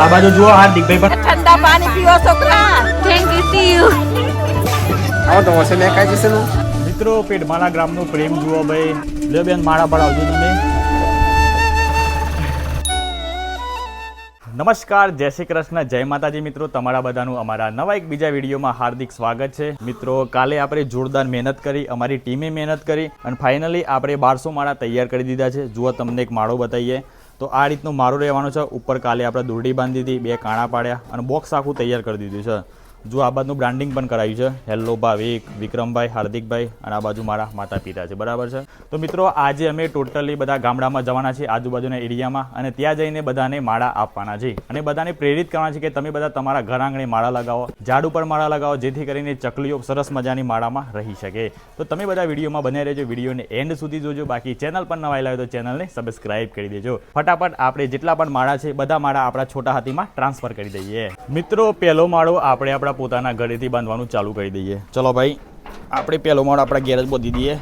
આ બાજુ જુઓ હાર્દિકભાઈ પણ ઠંડા પાણી પીઓ છોકરા. થેન્ક યુ સી યુ આવો તો વસે મે કાઈ જશે નું? મિત્રો પેટમાલા ગ્રામનું પ્રેમ જુઓ ભાઈ. લે બેન માળા પડાવજો તમે. નમસ્કાર જય શ્રી કૃષ્ણ જય માતાજી મિત્રો. તમારા બધાનું અમારા નવા એક બીજા વિડીયોમાં હાર્દિક સ્વાગત છે. મિત્રો કાલે આપણે જોરદાર મહેનત કરી અમારી ટીમે મહેનત કરી અને ફાઇનલી આપણે બારસો માળા તૈયાર કરી દીધા છે. જુઓ તમને એક માળો બતાવીએ. તો આ રીતનું મારું રહેવાનું છે. ઉપર કાલે આપણે દોરડી બાંધી દીધી, બે કાણા પાડ્યા અને બોક્સ આખું તૈયાર કરી દીધું છે. જો આ બાજુનું બ્રાન્ડિંગ પણ કરાવ્યું છે હેલ્લો ભાવિક વિક્રમભાઈ, હાર્દિકભાઈ અને આ બાજુ મારા માતા પિતા છે, બરાબર છે? તો મિત્રો, આજે અમે ટોટલી બધા ગામડામાં જવાના છીએ, આજુબાજુના એરિયામાં, અને ત્યાં જઈને બધાને માળા આપવાના છે. અને બધાને પ્રેરિત કરવાના છે કે તમે બધા તમારા ઘર આંગણે માળા લગાવો, ઝાડ ઉપર માળા લગાવો, જેથી કરીને ચકલીઓ સરસ મજાની માળામાં રહી શકે. તો તમે બધા વિડીયોમાં બને રહેજો, વિડીયોને એન્ડ સુધી જોજો. બાકી ચેનલ પર નવા આવ્યા તો ચેનલને સબસ્ક્રાઇબ કરી દેજો. ફટાફટ આપણે જેટલા પણ માળા છે, બધા માળા આપણા છોટા હાથીમાં ટ્રાન્સફર કરી દઈએ. મિત્રો, પહેલો માળો આપણે આપણા પોતાના ઘરેથી બાંધવાનું ચાલુ કરી દઈએ. ચલો ભાઈ, આપણે પહેલો માળો આપણા ગેરેજ બોધી દઈએ.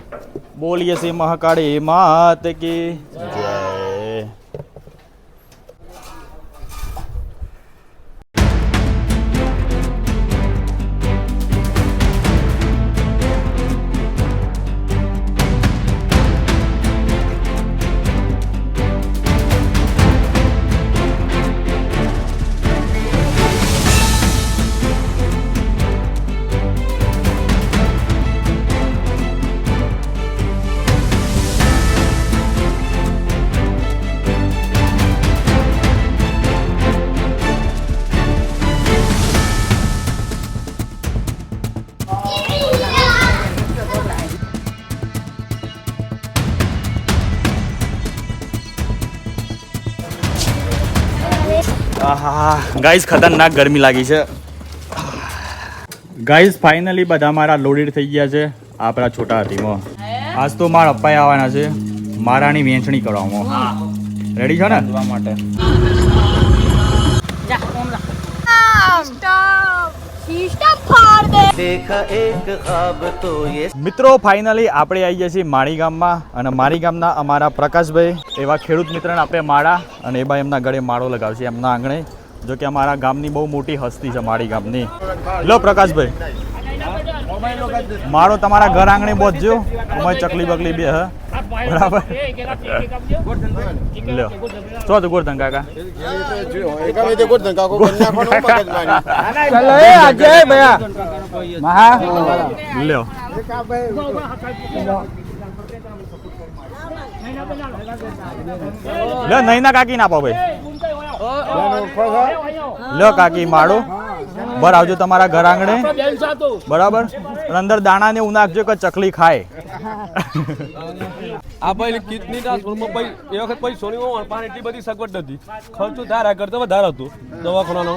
બોલીએ છીએ મહાકાળી માત કે જય. આહા ગાઈઝ ખતરનાક ગરમી લાગી છે. ગાઈઝ ફાઇનલી બધા મારા લોડેડ થઈ ગયા છે. આપણા છોટા હાથીમાં. આજ તો મારા અપાઈ આવવાના છે. મારાની વેચણી કરવામાં રેડી છો ને? માટે. સિસ્ટમ ફાડ દે देखा एक ख्वाब तो ये મિત્રો ફાઇનલી આપણે આવી ગયા છીએ માળી ગામમાં અને મારી ગામના અમારા પ્રકાશભાઈ એવા ખેડૂત મિત્રને આપણે માળા અને એ ભાઈ એમના ગળે માળો લગાવશે એમના આંગણે જો કે અમારા ગામની બહુ મોટી હસ્તી છે માળી ગામની લો પ્રકાશભાઈ માળો તમારા ઘર આંગણે બોધજો અમારી ચકલી બકલી બે હ બરાબર લ્યો ચો તો ગોરધન કાકા લ્યો લ્યો નહીં ના કાકી ના આપો ભાઈ લ્યો કાકી માળો બર આવજો તમારા ઘર આંગણે. બરાબર? અને અંદર દાણા ને એવું નાખજો કે ચકલી ખાય. આ ભાઈ કિડની ટ્રાન્સફરમાં ભાઈ એ વખત ભાઈ સોની પણ એટલી બધી સગવડ નથી ખર્ચો ધારા કરતા વધારે હતો દવાખાનાનો.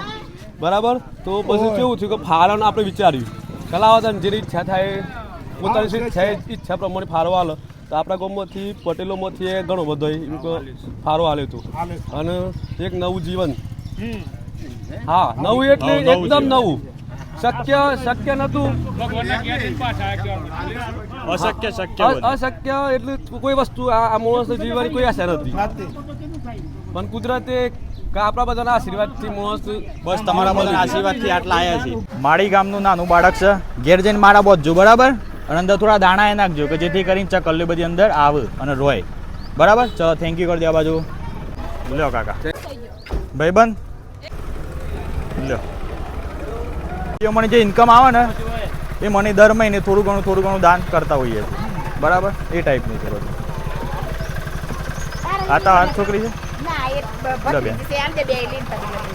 બરાબર? તો પછી કેવું થયું કે ફાળવાનું આપણે વિચાર્યું. કલાવતન જેની ઈચ્છા થાય પોતાની ઈચ્છા પ્રમાણે ફાળવા આલે. તો આપણા ગામમાંથી પટેલોમાંથી એ ઘણો બધો એમ ફાળો આલ્યો હતો. અને એક નવું જીવન. હા નવું એટલે એકદમ નવું. શક્ય શક્ય નતું. અશક્ય શક્ય અશક્ય એટલે કોઈ વસ્તુ આ આ જીવવાની કોઈ આશા નથી. પણ કુદરતે આપણા બધાના આશીર્વાદથી મોસ બસ તમારા બધા આશીર્વાદથી આટલા આયા છે માળી ગામનું નાનું બાળક છે. ઘેર જઈને મારા બોધજો બરાબર? અને અંદર થોડા દાણા એ નાખજો કે જેથી કરીને ચકલ્લી બધી અંદર આવે અને રોય. બરાબર? ચલો થેન્ક યુ કરી દે આ બાજુ. લ્યો કાકા. ભાઈબંધ લ્યો એ મને જે ઇન્કમ આવે ને એ મને દર મહિને થોડું ઘણું થોડું ઘણું દાન કરતા હોઈએ છીએ. બરાબર? એ ટાઈપનું છે બધું. આ તો આ છોકરી છે?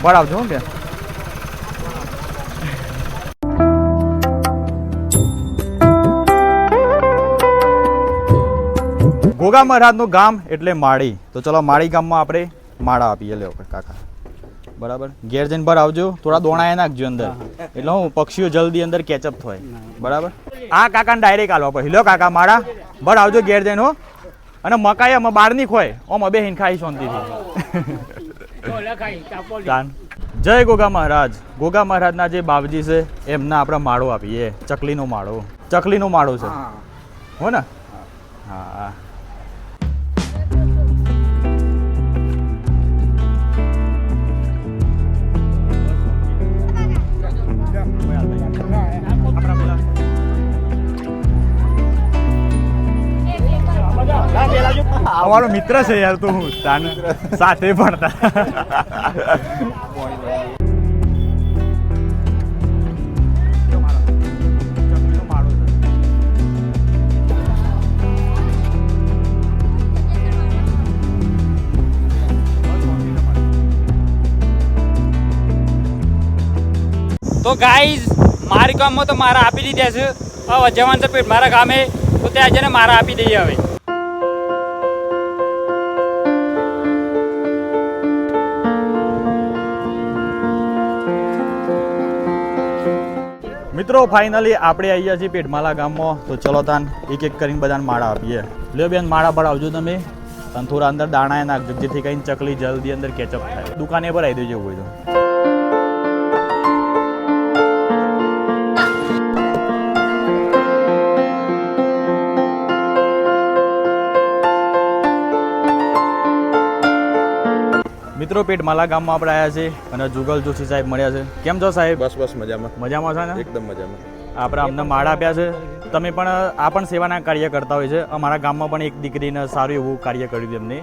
ભણાવજો હું બેન. ઘોઘા મહારાજનું ગામ એટલે માળી. તો ચલો માળી ગામમાં આપણે માળા આપીએ. લ્યો કાકા. બરાબર? ઘેર જઈને ભર આવજો. થોડા દોણા એ નાખજો અંદર. એટલે હું પક્ષીઓ જલ્દી અંદર કેચઅપ થાય. બરાબર? આ કાકાને ડાયરેક્ટ આલવા પડે હિલો કાકા માળા ભર આવજો ઘેર જઈને હો. અને મકાઈ અમે બહારની ખોય ઓમ બે હિન ખાઈ શાંતિથી. જય ગોગા મહારાજ. ગોગા મહારાજના જે બાવજી છે એમના આપણે માળો આપીએ. ચકલીનો માળો. ચકલીનો માળો છે. હો. ને? હા. અમારો મિત્ર છે યાર તું. હું સાથે ભણતા. તો ગાઈઝ મારી ગામમાં તો મારા આપી દીધા છે. હવે જવાન છે મારા ગામે તો ત્યાં જઈને મારા આપી દઈએ હવે. મિત્રો ફાઇનલી આપણે આવી છીએ પેટમાલા ગામમાં. તો ચલો તાન, એક એક કરીને બધાને માળા આપીએ. લ્યો બેન, માળા પર આવજો તમે. અને થોડા અંદર દાણા નાખજો જેથી કરીને ચકલી જલ્દી અંદર કેચઅપ થાય. દુકાને પર આવી દેજો હોય તો. મિત્રો પેટમાલા ગામમાં આપણે આવ્યા છે અને જુગલ જોશી સાહેબ મળ્યા છે. કેમ છો સાહેબ? બસ બસ મજામાં. મજામાં છો ને? એકદમ મજામાં. આપણે અમને માળા આપ્યા છે. તમે પણ આ પણ સેવાના કાર્ય કરતા હોય છે. અમારા ગામમાં પણ એક દીકરીને સારું એવું કાર્ય કર્યું એમને.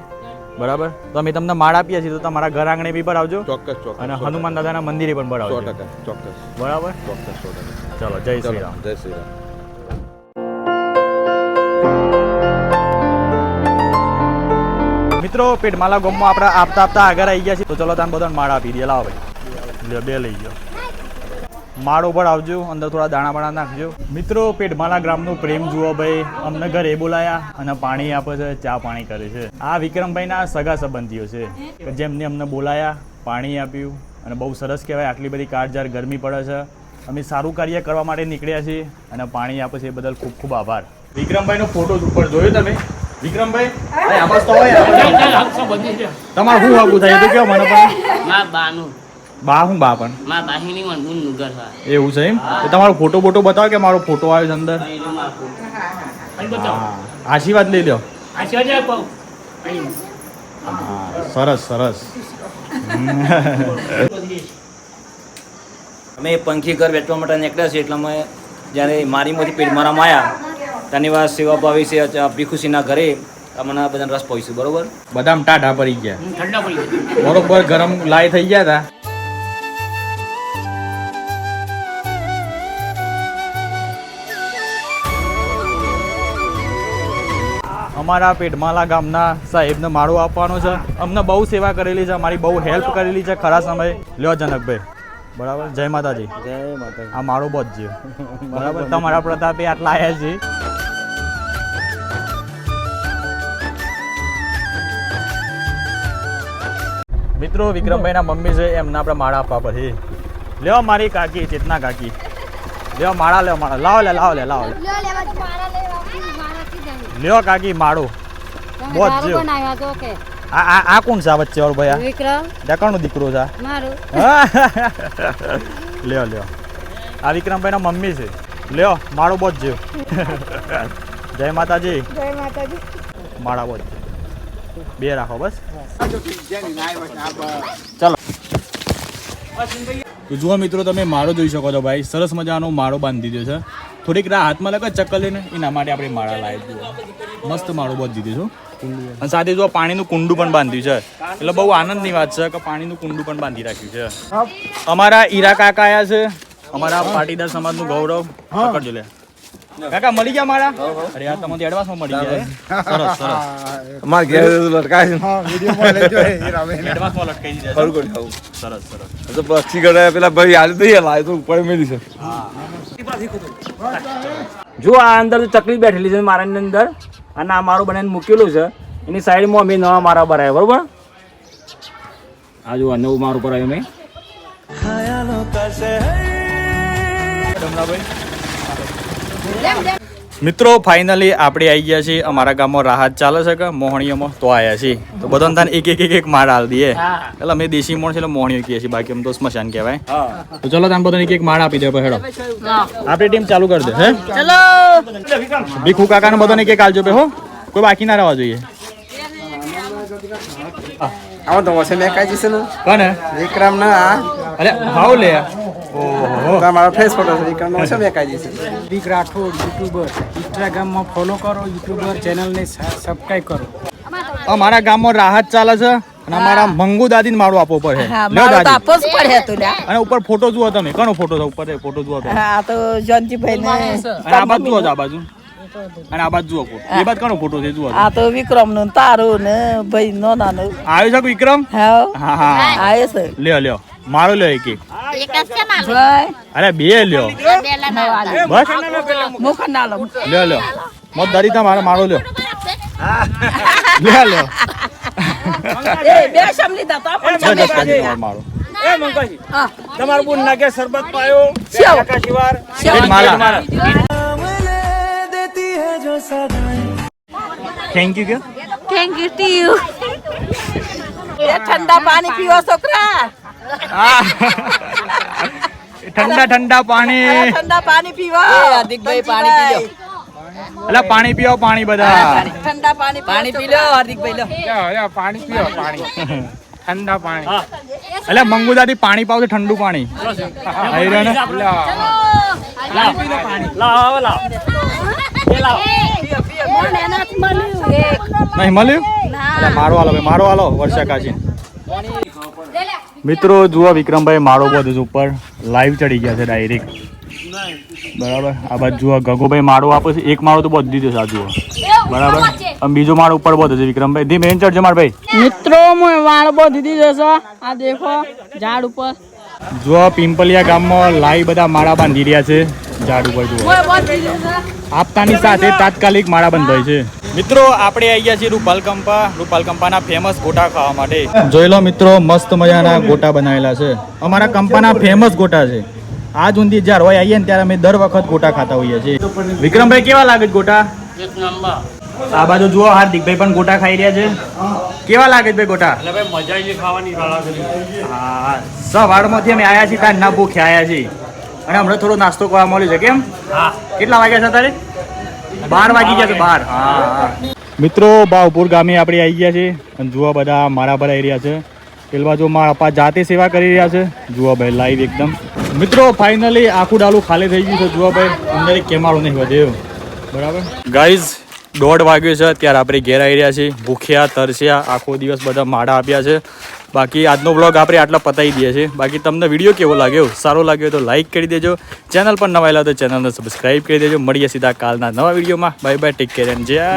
બરાબર? તો અમે તમને માળા આપીએ છીએ તો તમારા ઘર આંગણે બી ભરાવજો. ચોક્કસ ચોક્કસ અને હનુમાન દાદાના મંદિરે પણ સો ભરાવજો ટકા ચોક્કસ. બરાબર? ચોક્કસ ચોક્કસ ચલો જય શ્રી રામ. જય શ્રી રામ. મિત્રો, પેટમાલા ગામમાં આપણે આપતા આપતા આગળ આવી ગયા છીએ તો ચલો તાન બધાને માળા આપી દે લાવો બે લઈ ગયો માળ ઉપર આવજો, અંદર થોડા દાણા બાણા નાખજો. મિત્રો, પેટમાલા ગ્રામનું પ્રેમ જુઓ ભાઈ. અમને ઘરે બોલાયા અને પાણી આપે છે, ચા પાણી કરે છે. આ વિક્રમભાઈના સગા સંબંધીઓ છે. જેમને અમને બોલાયા, પાણી આપ્યું અને બહુ સરસ કહેવાય, આટલી બધી કાળજાર ગરમી પડે છે, અમે સારું કાર્ય કરવા માટે નીકળ્યા છીએ અને પાણી આપે છે એ બદલ ખૂબ ખૂબ આભાર. વિક્રમભાઈનો ફોટો ઉપર જોયો તમે. વિક્રમભાઈ? અહીં આવાજ તો હોય તમારે શું વાગું થાય? તો કેવો મને પણ. માં બાનું. બા હું બા પણ? માં બાહીની વન બુન નુગર એવું છે એમ? તો તમારો ફોટો બોટો બતાવો કે મારો ફોટો આવ્યો છે અંદર? આશીર્વાદ લઈ લો હા સરસ સરસ. અમે પંખી ઘર બેઠવા માટે નીકળ્યા છીએ એટલે અમે જ્યારે મારી પેટ મારામાં આવ્યા તેની વાત સેવા ભાવી છે ભીખુસીના ઘરે. અમને આ બધાને રસ પહોંચીશું બરોબર? બદામ ટાઢા પડી ગયા. ઠંડા પડી ગયા. બરોબર ગરમ લાય થઈ ગયા હતા અમારા પેટમાલા ગામના સાહેબને માળો આપવાનો છે. અમને બહુ સેવા કરેલી છે અમારી બહુ હેલ્પ કરેલી છે ખરા સમયે. લ્યો જનકભાઈ. બરાબર? જય માતાજી. જય માતા આ મારો છે બરાબર? તમારા પ્રતાપે આટલા આવ્યા છે. મિત્રો વિક્રમભાઈના મમ્મી છે એમને આપણે માળા આપવા પછી. લ્યો મારી કાકી ચેતના કાકી. લ્યો માળા લ્યો માળા. લાવો લે લાવો લે લાવો લે. લ્યો કાકી માળો. બહુ જ. આ આ આ કોણ છે આ વચ્ચે ઓર ભાઈ? વિક્રમ. આ કોનો દીકરો છે મારો. લ્યો લ્યો. આ વિક્રમભાઈના મમ્મી છે. લ્યો માળો બહુ જ. જય માતાજી. જય માતાજી. માળા બહુ જ. બે રાખો બસ. ચાલો. તો જુઓ મિત્રો તમે માળો જોઈ શકો છો ભાઈ. સરસ મજાનો માળો બાંધી દીધો છે. થોડીક રાહ હાથમાં લગે ચક્કર લઈને. એના માટે આપણે માળા લાવી દીધો. મસ્ત માળો બાંધી દીધો છું અને સાથે જો પાણીનું કુંડું પણ બાંધ્યું છે. એટલે બહુ આનંદની વાત છે કે પાણીનું કુંડું પણ બાંધી રાખ્યું છે. અમારા ઈરા કાકા આયા છે. અમારા પાટીદાર સમાજનું ગૌરવ. પકડજો લે. કાકા મળી ગયા મારા અરે યાર તમને એડવાન્સમાં મળી ગયા સરસ સરસ. માર ઘેર લટકાય એડવાન્સમાં લટકાઈ દીધા છે. ખરું કરી આવું સરસ સરસ. તો પછી ગણે પેલા ભાઈ હાલ દઈએ લાય તો ઉપર મેલી છે. જો આ અંદર ચકલી બેઠેલી છે મારાની અંદર અને આ મારું બનાવીને મૂકેલું છે એની સાઈડમાં અમે નવા મારા ભરાયા બરોબર? આ જો આ નવું મારું ભરાયું મેં. મિત્રો ફાઇનલી આપણે આવી ગયા છીએ. અમારા ગામમાં રાહત ચાલે છે કે મોહણીઓમાં? તો આવ્યા છીએ. તો બધાને તાને એક એક એક એક માળ હાલ દઈએ એટલે અમે દેશી મોણ છે એટલે મોહણીઓ કહીએ છીએ. બાકી અમે તો સ્મશાન કહેવાય. તો ચલો તાને બધાને એક એક માળ આપી દે હેડો આપણી ટીમ ચાલુ કરી દે હે? ચલો. ભીખુ કાકાને બધાને એક એક આલજો બે હો. કોઈ બાકી ના રહેવા જોઈએ. આવો તો વસે મેકાઈ જશે ને? કોને? વિક્રમ ના અરે હાવ લે. તમારો ફેસ ફોટો છે વિક્રમ નો વસે મેકાઈ જશે દીક રાઠોડ યુટ્યુબર. ઇન્સ્ટાગ્રામમાં ફોલો કરો યુટ્યુબર ચેનલને સબસ્ક્રાઇબ કરો. અમારા ગામમાં રાહત ચાલે છે અને અમારા મંગુ દાદીને માળો આપવો પડે. હા લ્યો મારો તો દાદી. આપવો જ પડે તો અને ઉપર ફોટો જુઓ તમે કનો ફોટો છે ઉપર ફોટો જુઓ હા તો જયંતિભાઈ ને આ બાજુ જુઓ આ બાજુ. અને આ બાજુ જુઓ ફોટો. એ બાજુ કનો ફોટો છે? જુઓ આ તો વિક્રમનું તારું ને ભાઈ નો નાનો આવ્યો છે વિક્રમ? હા. હા હા. આવે છે. લ્યો લ્યો. મારો લ્યો એક એક. અરે બે લ્યો. બસ. મુખ ના લો લ્યો લ્યો. મત દાદી તા મારો મારો લ્યો. લ્યો લ્યો. એ બે શમ લીધા તો પણ મારો. એ મંગાજી તમારું બુન નાગે શરબત પાયો. એક માલા. થેન્ક યુ કે થેન્ક યુ ટુ યુ એ ઠંડા પાણી પીવો છોકરા. ઠંડા ઠંડા પાણી. ઠંડા પાણી પીવો. હાર્દિકભાઈ પાણી પી લો એટલે પાણી પીઓ પાણી બધા. ઠંડા પાણી પાણી પી લો હાર્દિકભાઈ લો. પાણી પીઓ પાણી. ઠંડા પાણી. એટલે મંગુ દાદી પાણી પાવ ઠંડુ પાણી. આઈ રહ્યો ને? લાવ લાવ લાવ. નહીં મળ્યું? મારો હાલો ભાઈ મારો હાલો વર્ષા કાશી. મિત્રો જુઓ વિક્રમભાઈ મારો બધું ઉપર લાઈવ ચડી ગયા છે ડાયરેક્ટ બરાબર? આ બાજુ જુઓ ગગુભાઈ માળો આપે છે એક માળો તો બધું દીધો છે આ જુઓ. બરાબર? અને બીજો માળો ઉપર બધો છે વિક્રમભાઈ. ધીમે એન ચડજો માર ભાઈ. મિત્રો હું વાળ બધી દીધો છે આ દેખો ઝાડ ઉપર. જુઓ પિંપલિયા ગામમાં લાઈ બધા માળા બાંધી રહ્યા છે. ઝાડ ઉપર જુઓ. આપતાની સાથે તાત્કાલિક માળા બંધ હોય છે. મિત્રો આપણે આવી ગયા છીએ રૂપાલકંપા. રૂપાલકંપાના ફેમસ ગોટા ખાવા માટે. જોઈ લો મિત્રો મસ્ત મજાના ગોટા બનાવેલા છે. અમારા કંપાના ફેમસ ગોટા છે. આજ ઊંધી જ્યારે હોય આવીએ ને ત્યારે અમે દર વખત ગોટા ખાતા હોઈએ છીએ. વિક્રમભાઈ કેવા લાગે છે ગોટા? એક નંબર. આ બાજુ જુઓ હાર્દિકભાઈ પણ ગોટા ખાઈ રહ્યા છે. કેવા લાગે છે ભાઈ ગોટા? હા સવારમાંથી અમે આયા છીએ ત્યાં ના ભૂખ્યા આયા છીએ. અને હમણાં થોડો નાસ્તો કરવા મળ્યો છે કેમ? કેટલા વાગ્યા છે તારે બાર વાગી ગયા છે બાર. મિત્રો ભાવપુર ગામે આપણે આવી ગયા છે અને જુઓ બધા મારા ભરા એરિયા રહ્યા છે. પેલવા બાજુ મારા પપ્પા જાતે સેવા કરી રહ્યા છે. જુઓ ભાઈ લાઈવ એકદમ. મિત્રો ફાઇનલી આખું ડાલું ખાલી થઈ ગયું છે. જુઓ ભાઈ અંદર એક કેમાળો નહીં વધ્યો બરાબર? ગાઈઝ દોઢ વાગ્યો છે. અત્યારે આપણે ઘેર આવી રહ્યા છીએ. ભૂખ્યા તરસ્યા આખો દિવસ બધા માળા આપ્યા છે. બાકી આજનો બ્લોગ આપણે આટલા પતાવી દઈએ છીએ. બાકી તમને વીડિયો કેવો લાગ્યો? સારો લાગ્યો તો લાઇક કરી દેજો. ચેનલ પર નવાયેલા તો ચેનલને સબસ્ક્રાઇબ કરી દેજો. મળીએ સીધા કાલના નવા વિડીયોમાં bye bye take care and જય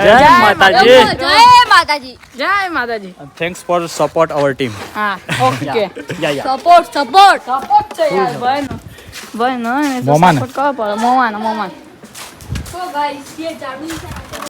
માતાજી. જય માતાજી. જય Mataji. Thanks for support our team હા ઓકે. સપોર્ટ સપોર્ટ સપોર્ટ છે યાર ભાઈનો ભાઈનો સપોર્ટ કરો પડે મોમાનો મોમાનો. સો ગાઈસ કે ચાલુ છે.